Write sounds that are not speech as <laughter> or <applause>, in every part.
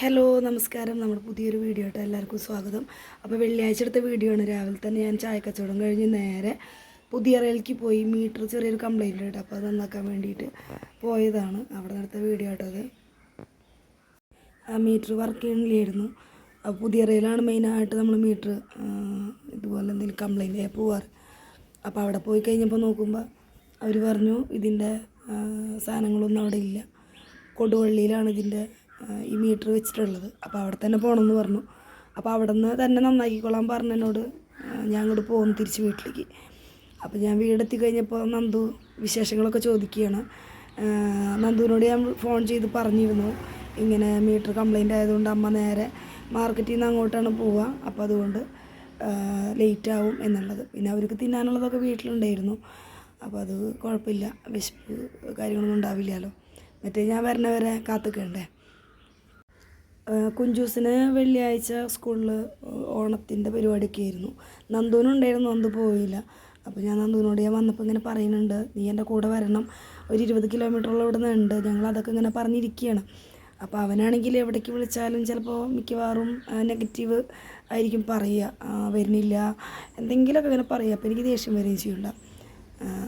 Hello നമസ്കാരം. നമ്മുടെ പുതിയൊരു വീഡിയോ എല്ലാവർക്കും സ്വാഗതം. അപ്പോൾ വെള്ളിയാഴ്ച എടുത്ത വീഡിയോ ആണ്. രാവിലെ തന്നെ ഞാൻ ചായ കച്ചവടം കഴിഞ്ഞ് നേരെ പുതിയ റയിലേക്ക് പോയി മീറ്റർ ചെറിയൊരു കംപ്ലൈന്റ് ഉണ്ട് അപ്പോൾ അത് നന്നാക്കാൻ വേണ്ടിയിട്ട് പോയതാണ്. അവിടെ നടത്ത വീഡിയോ അത്. ആ മീറ്റർ വർക്ക് ചെയ്യണില്ലായിരുന്നു. പുതിയ റെയിലാണ് മെയിനായിട്ട് നമ്മൾ മീറ്റർ ഇതുപോലെ എന്തെങ്കിലും കംപ്ലൈന്റ് ആയി പോവാറ്. അപ്പോൾ അവിടെ പോയി കഴിഞ്ഞപ്പോൾ നോക്കുമ്പോൾ അവർ പറഞ്ഞു ഇതിന്റെ സാധനങ്ങളൊന്നും അവിടെ ഇല്ല. കൊടുവള്ളിയിലാണ് ഇതിന്റെ ഈ മീറ്റർ വെച്ചിട്ടുള്ളത്. അപ്പോൾ അവിടെ തന്നെ പോകണമെന്ന് പറഞ്ഞു. അപ്പോൾ അവിടെ നിന്ന് തന്നെ നന്നാക്കിക്കൊള്ളാൻ പറഞ്ഞ എന്നോട്. ആ, ഞാൻ അങ്ങോട്ട് പോകുന്നു തിരിച്ച് വീട്ടിലേക്ക്. അപ്പോൾ ഞാൻ വീടെത്തി കഴിഞ്ഞപ്പോൾ നന്ദു വിശേഷങ്ങളൊക്കെ ചോദിക്കുകയാണ്. നന്ദുവിനോട് ഞാൻ ഫോൺ ചെയ്ത് പറഞ്ഞിരുന്നു. ഇങ്ങനെ മീറ്റർ കംപ്ലൈന്റ് ആയതുകൊണ്ട് അമ്മ നേരെ മാർക്കറ്റിൽ നിന്ന് അങ്ങോട്ടാണ് പോവുക അപ്പോൾ അതുകൊണ്ട് ലേറ്റ് ആവും എന്നുള്ളത്. പിന്നെ അവർക്ക് തിന്നാനുള്ളതൊക്കെ വീട്ടിലുണ്ടായിരുന്നു. അപ്പോൾ അത് കുഴപ്പമില്ല. വിശപ്പ് കാര്യങ്ങളൊന്നും ഉണ്ടാവില്ലല്ലോ. മറ്റേ ഞാൻ വരണവരെ കാത്തുക്കണ്ടേ? കുഞ്ചൂസിന് വെള്ളിയാഴ്ച സ്കൂളിൽ ഓണത്തിന്റെ പരിപാടിയൊക്കെ ആയിരുന്നു. നന്ദുവിനും ഉണ്ടായിരുന്നു നന്ദു പോയില്ല. അപ്പോൾ ഞാൻ നന്ദുവിനോട് ഞാൻ വന്നപ്പോൾ ഇങ്ങനെ പറയുന്നുണ്ട് നീ എന്റെ കൂടെ വരണം. ഒരു ഇരുപത് കിലോമീറ്ററോളം ഇവിടെ നിന്നുണ്ട് ഞങ്ങൾ അതൊക്കെ ഇങ്ങനെ പറഞ്ഞിരിക്കുകയാണ്. അപ്പോൾ അവനാണെങ്കിൽ എവിടേക്ക് വിളിച്ചാലും ചിലപ്പോൾ മിക്കവാറും നെഗറ്റീവ് ആയിരിക്കും പറയുക. വരുന്നില്ല. എന്തെങ്കിലുമൊക്കെ ഇങ്ങനെ പറയുക. അപ്പോൾ എനിക്ക് ദേഷ്യം വരികയും ചെയ്യണ്ട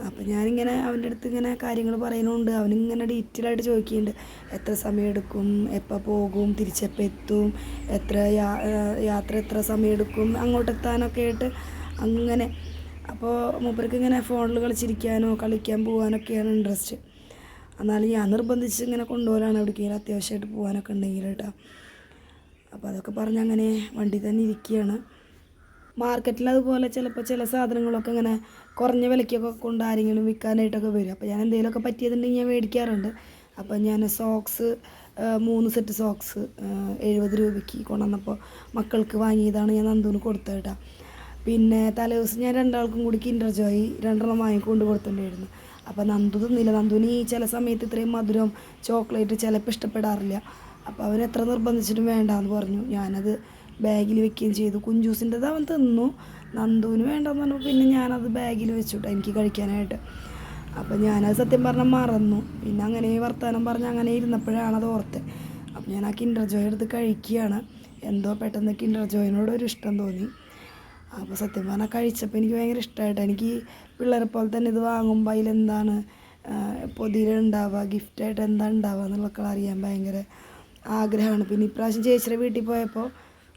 അപ്പോൾ ഞാനിങ്ങനെ അവന്റെ അടുത്ത് ഇങ്ങനെ കാര്യങ്ങൾ പറയുന്നുണ്ട്. അവനിങ്ങനെ ഡീറ്റെയിൽ ആയിട്ട് ചോദിക്കുന്നുണ്ട്. എത്ര സമയം എടുക്കും? എപ്പോൾ പോകും? തിരിച്ചെപ്പോൾ എത്തും? എത്ര യാത്ര എത്ര സമയം എടുക്കും? അങ്ങോട്ട് എത്താനൊക്കെ ആയിട്ട് അങ്ങനെ. അപ്പോൾ മൂപ്പർക്ക് ഇങ്ങനെ ഫോണിൽ കളിച്ചിരിക്കാനോ കളിക്കാൻ പോകാനൊക്കെയാണ് ഇൻട്രസ്റ്റ് എന്നാലും ഞാൻ നിർബന്ധിച്ച് ഇങ്ങനെ കൊണ്ടുപോകാനാണ് എവിടേക്കെങ്കിലും അത്യാവശ്യമായിട്ട് പോകാനൊക്കെ ഉണ്ടെങ്കിൽ കേട്ടോ. അപ്പോൾ അതൊക്കെ പറഞ്ഞ് അങ്ങനെ വണ്ടി തന്നെ ഇരിക്കുകയാണ്. മാർക്കറ്റിൽ അതുപോലെ ചിലപ്പോൾ ചില സാധനങ്ങളൊക്കെ ഇങ്ങനെ കുറഞ്ഞ വിലയ്ക്കൊക്കെ കൊണ്ട് ആരെങ്കിലും വിൽക്കാനായിട്ടൊക്കെ വരും. അപ്പോൾ ഞാൻ എന്തെങ്കിലുമൊക്കെ പറ്റിയതുണ്ടെങ്കിൽ ഞാൻ മേടിക്കാറുണ്ട്. അപ്പോൾ ഞാൻ സോക്സ് മൂന്ന് സെറ്റ് സോക്സ് എഴുപത് രൂപയ്ക്ക് കൊണ്ടുവന്നപ്പോൾ മക്കൾക്ക് വാങ്ങിയതാണ് ഞാൻ നന്ദുവിന് കൊടുത്തത് കേട്ടോ. പിന്നെ തലേ ദിവസം ഞാൻ രണ്ടാൾക്കും കൂടി കിൻഡർ ജോയി രണ്ടെണ്ണം വാങ്ങിക്കൊണ്ട് കൊടുത്തിട്ടുണ്ടായിരുന്നു. അപ്പോൾ നന്ദു തിന്നില്ല. നന്ദുവിന് ഈ ചില സമയത്ത് ഇത്രയും മധുരം ചോക്ലേറ്റ് ചിലപ്പോൾ ഇഷ്ടപ്പെടാറില്ല. അപ്പോൾ അവൻ എത്ര നിർബന്ധിച്ചിട്ടും വേണ്ടാന്ന് പറഞ്ഞു. ഞാനത് ബാഗിൽ വെക്കുകയും ചെയ്തു. കുഞ്ചൂസിന്റെത് അവൻ തിന്നു. നന്ദുവിന് വേണ്ടെന്ന് പറഞ്ഞപ്പോൾ പിന്നെ ഞാനത് ബാഗിൽ വെച്ചുട്ടോ എനിക്ക് കഴിക്കാനായിട്ട്. അപ്പം ഞാനത് സത്യം പറഞ്ഞാൽ മറന്നു. പിന്നെ അങ്ങനെ വർത്തമാനം പറഞ്ഞ് അങ്ങനെ ഇരുന്നപ്പോഴാണ് അത് ഓർത്ത്. അപ്പം ഞാൻ ആ കിൻഡർ ജോയ് എടുത്ത് കഴിക്കുകയാണ്. എന്തോ പെട്ടെന്ന് കിൻഡർ ജോയിനോട് ഒരു ഇഷ്ടം തോന്നി. അപ്പോൾ സത്യം പറഞ്ഞാൽ കഴിച്ചപ്പോൾ എനിക്ക് ഭയങ്കര ഇഷ്ടമായിട്ട്. എനിക്ക് പിള്ളേരെ പോലെ തന്നെ ഇത് വാങ്ങുമ്പോൾ അതിലെന്താണ് പൊതിയിലുണ്ടാവുക ഗിഫ്റ്റായിട്ട് എന്താ ഉണ്ടാവുക എന്നുള്ളതൊക്കെ അറിയാൻ ഭയങ്കര ആഗ്രഹമാണ്. പിന്നെ ഇപ്രാവശ്യം ചേച്ചിയുടെ വീട്ടിൽ പോയപ്പോൾ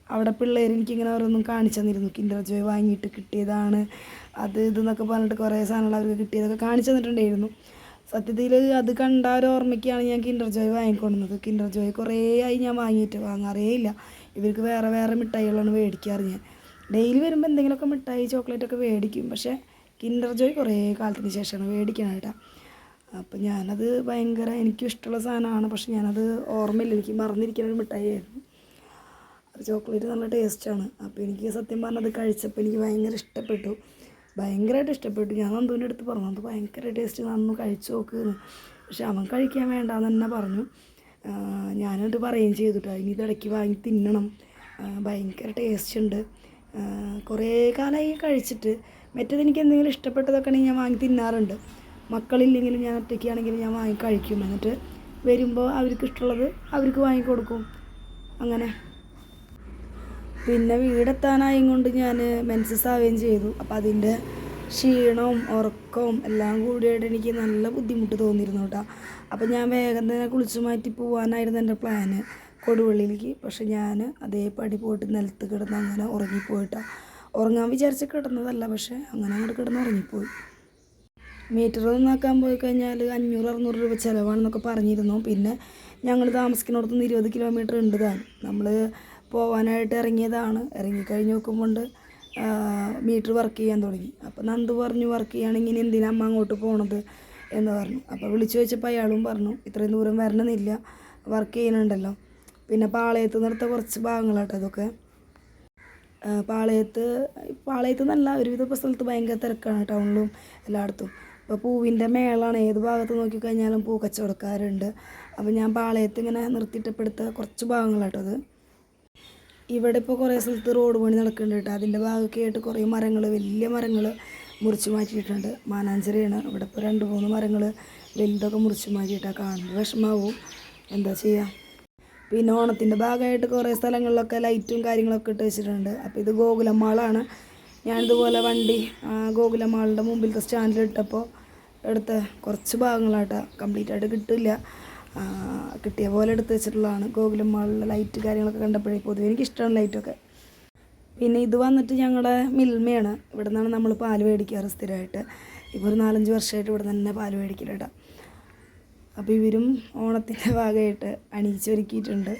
അവിടെ പിള്ളേർ എനിക്കിങ്ങനെ ഓരോന്നും കാണിച്ചു തന്നിരുന്നു. കിൻഡർ ജോയ് വാങ്ങിയിട്ട് കിട്ടിയതാണ്. അത് ഇതെന്നൊക്കെ പറഞ്ഞിട്ട് കുറേ സാധനങ്ങൾ അവർക്ക് കിട്ടിയതൊക്കെ കാണിച്ചു തന്നിട്ടുണ്ടായിരുന്നു. സത്യത്തിൽ അത് കണ്ട ഒരു ഓർമ്മയ്ക്കാണ് ഞാൻ കിൻഡർ ജോയ് വാങ്ങിക്കൊണ്ടുവന്നത് കിൻഡർ ജോയ് കുറേ ആയി ഞാൻ വാങ്ങിയിട്ട് വാങ്ങാറേ ഇല്ല. ഇവർക്ക് വേറെ വേറെ മിഠായികളാണ് മേടിക്കാറ് ഞാൻ. ഡെയിലി വരുമ്പോൾ എന്തെങ്കിലുമൊക്കെ മിഠായി ചോക്ലേറ്റ് ഒക്കെ മേടിക്കും. പക്ഷേ കിൻഡർ ജോയ് കുറേ കാലത്തിന് ശേഷമാണ് മേടിക്കണം കേട്ടോ. അപ്പം ഞാനത് ഭയങ്കര എനിക്കും ഇഷ്ടമുള്ള സാധനമാണ്. പക്ഷെ ഞാനത് ഓർമ്മയില്ല. എനിക്ക് മറന്നിരിക്കുന്ന ഒരു മിഠായി ആയിരുന്നു ചോക്ലേറ്റ് നല്ല ടേസ്റ്റാണ്. അപ്പോൾ എനിക്ക് സത്യം പറഞ്ഞത് കഴിച്ചപ്പോൾ എനിക്ക് ഭയങ്കര ഇഷ്ടപ്പെട്ടു. ഭയങ്കരമായിട്ട് ഇഷ്ടപ്പെട്ടു. ഞാൻ നന്ദുവിന്റെ അടുത്ത് പറഞ്ഞു അത് ഭയങ്കര ടേസ്റ്റ് നന്നു കഴിച്ചു നോക്ക് പക്ഷെ അവൻ കഴിക്കാൻ വേണ്ടാന്ന് തന്നെ പറഞ്ഞു. ഞാനത് പറയുകയും ചെയ്തിട്ടോ. ഇനി ഇതിടയ്ക്ക് വാങ്ങി തിന്നണം. ഭയങ്കര ടേസ്റ്റ് ഉണ്ട്. കുറേ കാലമായി കഴിച്ചിട്ട് മറ്റേത് എനിക്ക് എന്തെങ്കിലും ഇഷ്ടപ്പെട്ടതൊക്കെ ആണെങ്കിൽ ഞാൻ വാങ്ങി തിന്നാറുണ്ട്. മക്കളില്ലെങ്കിലും ഞാൻ ഒറ്റയ്ക്കാണെങ്കിലും ഞാൻ വാങ്ങി കഴിക്കും. എന്നിട്ട് വരുമ്പോൾ അവർക്ക് ഇഷ്ടമുള്ളത് അവർക്ക് വാങ്ങിക്കൊടുക്കും അങ്ങനെ. പിന്നെ വീടെത്താനായും കൊണ്ട് ഞാൻ മെൻസസ് ആവുകയും ചെയ്തു. അപ്പോൾ അതിന്റെ ക്ഷീണവും ഉറക്കവും എല്ലാം കൂടിയായിട്ട് എനിക്ക് നല്ല ബുദ്ധിമുട്ട് തോന്നിയിരുന്നു കേട്ടോ. അപ്പോൾ ഞാൻ വേഗം തന്നെ കുളിച്ചു മാറ്റി പോകാനായിരുന്നു എന്റെ പ്ലാന് കൊടുവള്ളിയിലേക്ക്. പക്ഷെ ഞാൻ അതേപടി പോയിട്ട് നിലത്ത് കിടന്ന് അങ്ങനെ ഉറങ്ങിപ്പോയിട്ടോ ഉറങ്ങാൻ വിചാരിച്ച് കിടന്നതല്ല പക്ഷേ അങ്ങനെ അങ്ങോട്ട് കിടന്ന് ഉറങ്ങിപ്പോയി. മീറ്റർ നോക്കാൻ പോയി കഴിഞ്ഞാൽ അഞ്ഞൂറ് അറുന്നൂറ് രൂപ ചിലവാണെന്നൊക്കെ പറഞ്ഞിരുന്നു. പിന്നെ ഞങ്ങൾ താമസിക്കുന്നിടത്തുനിന്ന് ഇരുപത് കിലോമീറ്റർ ഉണ്ട് താൻ. നമ്മൾ പോവാനായിട്ട് ഇറങ്ങിയതാണ്. ഇറങ്ങിക്കഴിഞ്ഞ് നോക്കുമ്പോൾ മീറ്റർ വർക്ക് ചെയ്യാൻ തുടങ്ങി. അപ്പോൾ നന്ദു പറഞ്ഞു വർക്ക് ചെയ്യുകയാണെങ്കിൽ ഇനി എന്തിനാ അമ്മ അങ്ങോട്ട് പോണത്? എന്ന് പറഞ്ഞു. അപ്പോൾ വിളിച്ചു വെച്ചപ്പോൾ അയാളും പറഞ്ഞു ഇത്രയും ദൂരം വരണമെന്നില്ല വർക്ക് ചെയ്യുന്നുണ്ടല്ലോ. പിന്നെ പാളയത്ത് നിർത്ത കുറച്ച് ഭാഗങ്ങളാട്ടോ അതൊക്കെ പാളയത്ത് പാളയത്ത് എന്നല്ല ഒരുവിധ സ്ഥലത്ത് ഭയങ്കര തിരക്കാണ് ടൗണിലും എല്ലായിടത്തും. ഇപ്പോൾ പൂവിന്റെ മേളാണ് ഏത് ഭാഗത്ത് നോക്കിക്കഴിഞ്ഞാലും പൂ കച്ചവടക്കാരുണ്ട് അപ്പോൾ ഞാൻ പാളയത്ത് ഇങ്ങനെ നിർത്തിയിട്ടപ്പെടുത്ത കുറച്ച് ഭാഗങ്ങളാട്ടോ അത്. ഇവിടെ ഇപ്പോൾ കുറേ സ്ഥലത്ത് റോഡ് പണി നടക്കുന്നുണ്ട് കേട്ടോ. അതിന്റെ ഭാഗമൊക്കെ ആയിട്ട് കുറേ മരങ്ങൾ വലിയ മരങ്ങൾ മുറിച്ച് മാറ്റിയിട്ടുണ്ട്. മാനാഞ്ചിറയാണ്. ഇവിടെ ഇപ്പോൾ രണ്ട് മൂന്ന് മരങ്ങൾ വലുതൊക്കെ മുറിച്ച് മാറ്റിയിട്ടാണ് കാണുന്നത്. വിഷമാവും. എന്താ ചെയ്യുക പിന്നെ ഓണത്തിന്റെ ഭാഗമായിട്ട് കുറേ സ്ഥലങ്ങളിലൊക്കെ ലൈറ്റും കാര്യങ്ങളൊക്കെ ഇട്ട് വെച്ചിട്ടുണ്ട്. അപ്പോൾ ഇത് ഗോകുലമാളാണ് ഞാനിതുപോലെ വണ്ടി ആ, ഗോകുലം മാളിന്റെ മുമ്പിലത്തെ സ്റ്റാൻഡിലിട്ടപ്പോൾ എടുത്ത കുറച്ച് ഭാഗങ്ങളാട്ടോ കംപ്ലീറ്റ് ആയിട്ട് കിട്ടില്ല. കിട്ടിയ പോലെ എടുത്ത് വെച്ചിട്ടുള്ളതാണ്. ഗോകുലം മാളിലെ ലൈറ്റ് കാര്യങ്ങളൊക്കെ കണ്ടപ്പോഴേ പൊതുവെ എനിക്കിഷ്ടമാണ് ലൈറ്റൊക്കെ പിന്നെ ഇത് വന്നിട്ട് ഞങ്ങളുടെ മിൽമയാണ്. ഇവിടെ നിന്നാണ് നമ്മൾ പാൽ മേടിക്കാറ് സ്ഥിരമായിട്ട്. ഇപ്പോൾ ഒരു നാലഞ്ച് വർഷമായിട്ട് ഇവിടെ തന്നെ പാൽ കേട്ടോ അപ്പോൾ ഇവരും ഓണത്തിന്റെ ഭാഗമായിട്ട് അണിയിച്ചൊരുക്കിയിട്ടുണ്ട്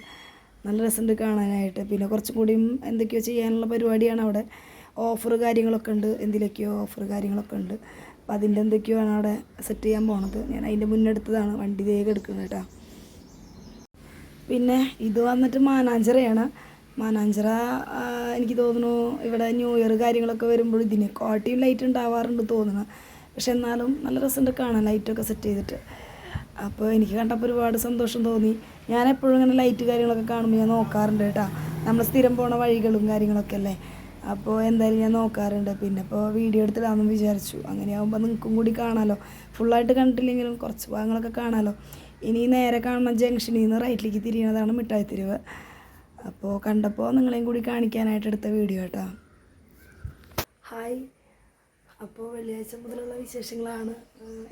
നല്ല രസമുണ്ട് കാണാനായിട്ട്. പിന്നെ കുറച്ചും കൂടിയും എന്തൊക്കെയോ ചെയ്യാനുള്ള പരിപാടിയാണ് അവിടെ. ഓഫർ കാര്യങ്ങളൊക്കെ ഉണ്ട്. എന്തിലൊക്കെയോ ഓഫർ കാര്യങ്ങളൊക്കെ ഉണ്ട്. അപ്പോൾ അതിന്റെ എന്തൊക്കെയോ ആണ് അവിടെ സെറ്റ് ചെയ്യാൻ പോണത്. ഞാൻ അതിന്റെ മുന്നെടുത്തതാണ് വണ്ടി വേഗം എടുക്കുന്നത് കേട്ടോ. പിന്നെ ഇത് വന്നിട്ട് മാനാഞ്ചിറയാണ്. മാനാഞ്ചിറ എനിക്ക് തോന്നുന്നു ഇവിടെ ന്യൂ ഇയർ കാര്യങ്ങളൊക്കെ വരുമ്പോൾ ഇതിനെക്കാട്ടിയും ലൈറ്റ് ഉണ്ടാവാറുണ്ട് തോന്നുന്നു. പക്ഷെ എന്നാലും നല്ല രസമുണ്ട് കാണാൻ ലൈറ്റൊക്കെ സെറ്റ് ചെയ്തിട്ട്. അപ്പോൾ എനിക്ക് കണ്ടപ്പോൾ ഒരുപാട് സന്തോഷം തോന്നി. ഞാൻ എപ്പോഴും ഇങ്ങനെ ലൈറ്റ് കാര്യങ്ങളൊക്കെ കാണുമ്പോൾ ഞാൻ നോക്കാറുണ്ട് കേട്ടോ. നമ്മൾ സ്ഥിരം പോണ വഴികളും കാര്യങ്ങളൊക്കെ അല്ലേ? അപ്പോൾ എന്തായാലും ഞാൻ നോക്കാറുണ്ട്. പിന്നെ ഇപ്പോൾ വീഡിയോ എടുത്തിടാമെന്ന് വിചാരിച്ചു. അങ്ങനെയാകുമ്പോൾ നിങ്ങൾക്കും കൂടി കാണാമല്ലോ ഫുള്ളായിട്ട് കണ്ടിട്ടില്ലെങ്കിലും കുറച്ച് ഭാഗങ്ങളൊക്കെ കാണാമല്ലോ ഇനി നേരെ കാണുന്ന ജംഗ്ഷനിൽ നിന്ന് റൈറ്റിലേക്ക് തിരിയണതാണ് മിഠായി തെരുവ്. അപ്പോൾ കണ്ടപ്പോൾ നിങ്ങളെയും കൂടി കാണിക്കാനായിട്ട് എടുത്ത വീഡിയോ കേട്ടോ ഹായ് അപ്പോൾ വെള്ളിയാഴ്ച മുതലുള്ള വിശേഷങ്ങളാണ്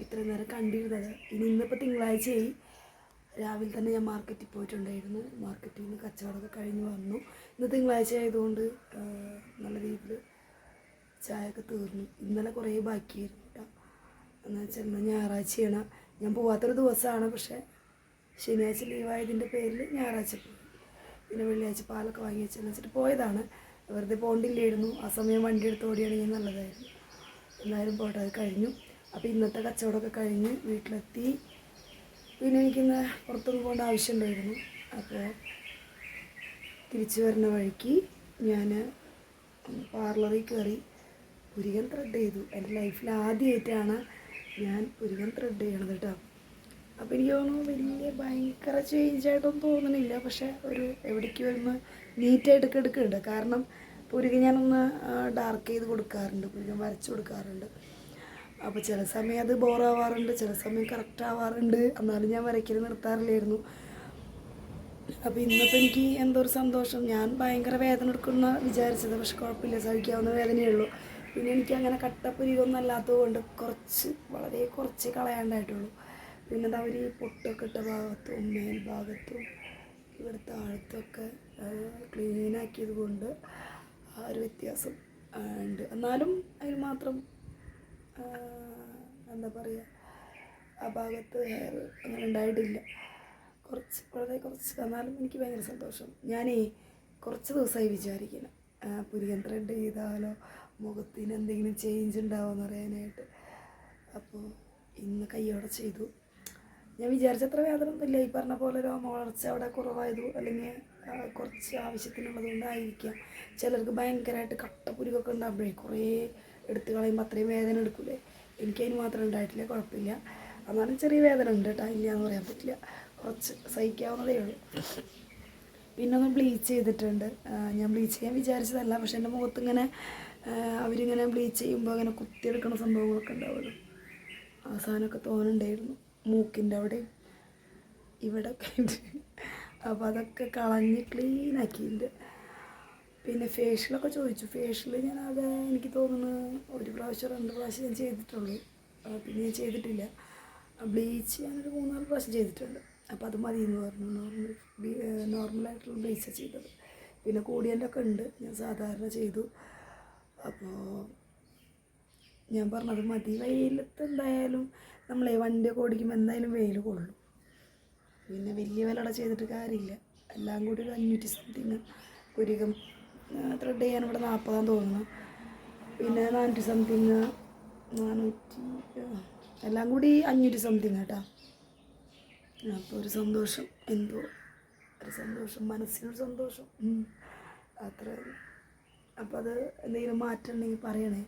ഇത്രയും നേരം കണ്ടിരുന്നത്. ഇനി ഇന്നിപ്പോൾ തിങ്കളാഴ്ചയായി. രാവിലെ തന്നെ ഞാൻ മാർക്കറ്റിൽ പോയിട്ടുണ്ടായിരുന്നു. മാർക്കറ്റിൽ നിന്ന് കച്ചവടമൊക്കെ കഴിഞ്ഞ് വന്നു. ഇന്ന് തിങ്കളാഴ്ച ആയതുകൊണ്ട് നല്ല രീതിയിൽ ചായയൊക്കെ തീർന്നു. ഇന്നലെ കുറേ ബാക്കിയായിരുന്നു കേട്ടോ എന്നാൽ വെച്ചാൽ ഇന്ന് ഞായറാഴ്ചയാണ്. ഞാൻ പോവാത്തൊരു ദിവസമാണ് പക്ഷേ ശനിയാഴ്ച ലീവായതിന്റെ പേരിൽ ഞായറാഴ്ച പോയി. പിന്നെ വെള്ളിയാഴ്ച പാലൊക്കെ വാങ്ങി വെച്ചെന്ന് വെച്ചിട്ട് പോയതാണ്. വെറുതെ പോകണ്ടില്ലായിരുന്നു ആ സമയം വണ്ടി എടുത്ത് ഓടിയാണെങ്കിൽ നല്ലതായിരുന്നു. എന്നാലും പോട്ടെ അത് കഴിഞ്ഞു. അപ്പോൾ ഇന്നത്തെ കച്ചവടമൊക്കെ കഴിഞ്ഞ് വീട്ടിലെത്തി. പിന്നെ എനിക്കിന്ന് പുറത്തൊന്നും പോകേണ്ട ആവശ്യമുണ്ടായിരുന്നു. അപ്പോൾ തിരിച്ചു വരുന്ന വഴിക്ക് ഞാൻ പാർലറിൽ കയറി പുരികൻ ത്രെഡ് ചെയ്തു. എന്റെ ലൈഫിൽ ആദ്യമായിട്ടാണ് ഞാൻ പുരികൻ ത്രെഡ് ചെയ്യണത് കേട്ടോ അപ്പോൾ എനിക്ക് തോന്നുന്നു വലിയ ഭയങ്കര ചേഞ്ച് ആയിട്ടൊന്നും തോന്നണില്ല പക്ഷേ ഒരു എവിടേക്ക് വരുമ്പോൾ നീറ്റായിട്ടൊക്കെ എടുക്കുന്നുണ്ട് കാരണം പുരികൻ ഞാനൊന്ന് ഡാർക്ക് ചെയ്ത് കൊടുക്കാറുണ്ട്. പുരികൻ വരച്ച് കൊടുക്കാറുണ്ട്. അപ്പോൾ ചില സമയം അത് ബോറാവാറുണ്ട് ചില സമയം കറക്റ്റ് ആവാറുണ്ട്. എന്നാലും ഞാൻ വരയ്ക്കൽ നിർത്താറില്ലായിരുന്നു. അപ്പോൾ ഇന്നിപ്പോൾ എനിക്ക് എന്തോ ഒരു സന്തോഷം. ഞാൻ ഭയങ്കര വേദന എടുക്കുന്ന വിചാരിച്ചത്. പക്ഷെ കുഴപ്പമില്ല സഹിക്കാവുന്ന വേദനയേ ഉള്ളൂ. പിന്നെ എനിക്ക് അങ്ങനെ കട്ടപ്പുരികൊന്നും അല്ലാത്തത് കൊണ്ട് കുറച്ച് വളരെ കുറച്ച് കളയാണ്ടായിട്ടുള്ളൂ. പിന്നെ അവർ ഈ പൊട്ടൊക്കെ ഇട്ട ഭാഗത്തും മേൽഭാഗത്തും ഇവിടെ താഴത്തൊക്കെ ക്ലീനാക്കിയത് കൊണ്ട് ആ ഒരു വ്യത്യാസം ഉണ്ട്. എന്നാലും അതിന് മാത്രം എന്താ പറയുക ആ ഭാഗത്ത് ഹെയർ അങ്ങനെ ഉണ്ടായിട്ടില്ല. കുറച്ച് വളരെ കുറച്ച് എന്നാലും എനിക്ക് ഭയങ്കര സന്തോഷം. ഞാനേ കുറച്ച് ദിവസമായി വിചാരിക്കണം പുതിയ ത്രെഡ് ചെയ്താലോ? മുഖത്തിന് എന്തെങ്കിലും ചേഞ്ച് ഉണ്ടാവുമെന്ന് അറിയാനായിട്ട് അപ്പോൾ ഇന്ന് കയ്യോടെ ചെയ്തു. ഞാൻ വിചാരിച്ചത്ര വേദന ഒന്നുമില്ല. ഈ പറഞ്ഞ പോലെ രോമ വളർച്ച അവിടെ കുറവായതു അല്ലെങ്കിൽ കുറച്ച് ആവശ്യത്തിനുള്ളതുകൊണ്ടായിരിക്കാം ചിലർക്ക് ഭയങ്കരമായിട്ട് കട്ട പുരുകൊക്കെ ഉണ്ടാകുമ്പോഴേ കുറേ എടുത്തു കളയുമ്പോൾ അത്രയും വേദന എടുക്കൂലേ? എനിക്കതിന് മാത്രം ഉണ്ടായിട്ടില്ല. കുഴപ്പമില്ല. എന്നാലും ചെറിയ വേദന ഉണ്ട് കേട്ടോ. ഇല്ല എന്ന് പറയാൻ പറ്റില്ല. കുറച്ച് സഹിക്കാവുന്നതേ ഉള്ളൂ. പിന്നെ ഒന്ന് ബ്ലീച്ച് ചെയ്തിട്ടുണ്ട്. ഞാൻ ബ്ലീച്ച് ചെയ്യാൻ വിചാരിച്ചതല്ല. പക്ഷെ എന്റെ മുഖത്ത് ഇങ്ങനെ അവരിങ്ങനെ ബ്ലീച്ച് ചെയ്യുമ്പോൾ അങ്ങനെ കുത്തിയെടുക്കുന്ന സംഭവങ്ങളൊക്കെ ഉണ്ടാവുമല്ലോ. ആ സാധനമൊക്കെ തോന്നുന്നുണ്ടായിരുന്നു. മൂക്കിന്റെ അവിടെ ഇവിടെ അപ്പോൾ അതൊക്കെ കളഞ്ഞ് ക്ലീനാക്കിയിട്ടുണ്ട് പിന്നെ ഫേഷ്യലൊക്കെ ചോദിച്ചു. ഫേഷ്യൽ ഞാൻ അത് എനിക്ക് തോന്നുന്നു ഒരു പ്രാവശ്യം രണ്ട് പ്രാവശ്യം ഞാൻ ചെയ്തിട്ടുള്ളൂ. പിന്നെ ഞാൻ ചെയ്തിട്ടില്ല. ബ്ലീച്ച് ഞാനൊരു മൂന്നാൽ പ്രാവശ്യം ചെയ്തിട്ടുണ്ട്. അപ്പോൾ അത് മതി എന്ന് പറഞ്ഞു നോർമൽ നോർമലായിട്ടുള്ള ബേസ് ചെയ്തത്. പിന്നെ കൂടിയന്റെ ഉണ്ട്. ഞാൻ സാധാരണ ചെയ്തു. അപ്പോൾ ഞാൻ പറഞ്ഞത് മതി. വെയിലത്ത് എന്തായാലും നമ്മളെ വണ്ടിയൊക്കെ ഓടിക്കുമ്പോൾ എന്തായാലും വെയിൽ കൊള്ളും. പിന്നെ വലിയ വിലട ചെയ്തിട്ട് കാര്യമില്ല. എല്ലാം കൂടി ഒരു അഞ്ഞൂറ്റി സംതിങ് കുരുകം ത്രെഡ് ചെയ്യാൻ ഇവിടെ നാൽപ്പതാന്ന് തോന്നുന്നു. പിന്നെ നാനൂറ്റി സംതിങ് നാനൂറ്റി എല്ലാം കൂടി അഞ്ഞൂറ്റി സംതിങ് കേട്ടോ. അപ്പോൾ ഒരു സന്തോഷം എന്തോ ഒരു സന്തോഷം മനസ്സിനൊരു സന്തോഷം. അത്ര അപ്പം അത് എന്തെങ്കിലും മാറ്റം ഉണ്ടെങ്കിൽ പറയണേ.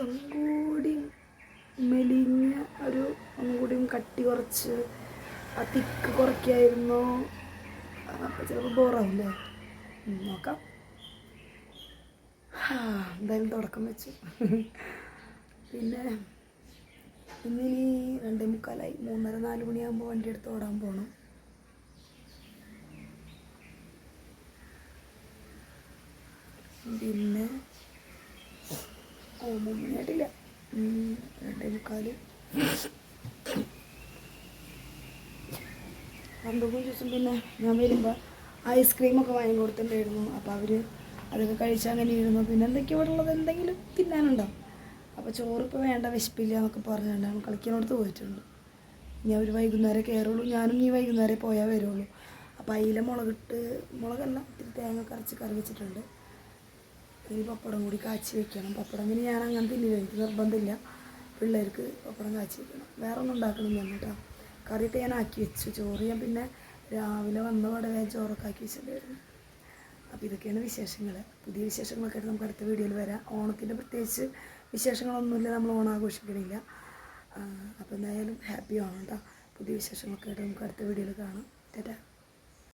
ഒന്നും കൂടി മെലിഞ്ഞ ഒരു ഒന്നും കൂടിയും കട്ടി കുറച്ച് ആ തിക്ക് കുറയ്ക്കായിരുന്നു? അപ്പം ചിലപ്പോൾ ബോറാവില്ലേ? നോക്കാം. എന്തായാലും തുടക്കം വെച്ചു. <laughs> പിന്നെ ഇന്നിനി രണ്ടേ മുക്കാലായി. മൂന്നര നാല് മണിയാകുമ്പോൾ വണ്ടി എടുത്ത് ഓടാൻ പോകണം പിന്നെ ഓമൊന്നായിട്ടില്ല രണ്ടേ മുക്കാൽ. രണ്ടു ദിവസം പിന്നെ ഞാൻ വരുമ്പോൾ ഐസ്ക്രീമൊക്കെ വാങ്ങി കൊടുത്തിട്ടുണ്ടായിരുന്നു അപ്പോൾ അവർ അതൊക്കെ കഴിച്ചാൽ അങ്ങനെ ഇരുന്നു. പിന്നെ എന്തൊക്കെയാണ് ഉള്ളത് എന്തെങ്കിലും തിന്നാനുണ്ടോ? അപ്പോൾ ചോറിപ്പോൾ വേണ്ട വിശപ്പില്ല എന്നൊക്കെ പറഞ്ഞിട്ടുണ്ടായിരുന്നു കളിക്കാനോടത്ത് പോയിട്ടുണ്ട്. ഇനി അവർ വൈകുന്നേരം കയറുള്ളൂ. ഞാനും ഈ വൈകുന്നേരം പോയാൽ വരുള്ളൂ. അപ്പോൾ അയില മുളകിട്ട് മുളകല്ല ഇത്തിരി തേങ്ങ കറച്ച് കറി വെച്ചിട്ടുണ്ട്. ഇനി പപ്പടം കൂടി കാച്ചി വെക്കണം. പപ്പടം പിന്നെ ഞാൻ അങ്ങനെ തിന്നില്ല. എനിക്ക് നിർബന്ധമില്ല. പിള്ളേർക്ക് പപ്പടം കാച്ചി വെക്കണം. വേറെ ഒന്നും ഉണ്ടാക്കണം ഞാൻ കേട്ടോ. കറിയൊക്കെ ഞാൻ ആക്കി വെച്ചു. ചോറ് ഞാൻ പിന്നെ രാവിലെ വന്ന ഞാൻ ചോറൊക്കെ ആക്കി വെച്ചിട്ടുണ്ടായിരുന്നു. അപ്പോൾ ഇതൊക്കെയാണ് വിശേഷങ്ങൾ പുതിയ വിശേഷങ്ങളൊക്കെ ആയിട്ട് നമുക്ക് അടുത്ത വീഡിയോയിൽ വരാം. ഓണത്തിന്റെ പ്രത്യേകിച്ച് വിശേഷങ്ങളൊന്നുമില്ല നമ്മൾ ഓണം ആഘോഷിക്കണില്ല അപ്പോൾ എന്തായാലും ഹാപ്പി ഓണം കേട്ടോ പുതിയ വിശേഷങ്ങളൊക്കെ ആയിട്ട് നമുക്ക് അടുത്ത വീഡിയോയിൽ കാണാം. ടാറ്റാ.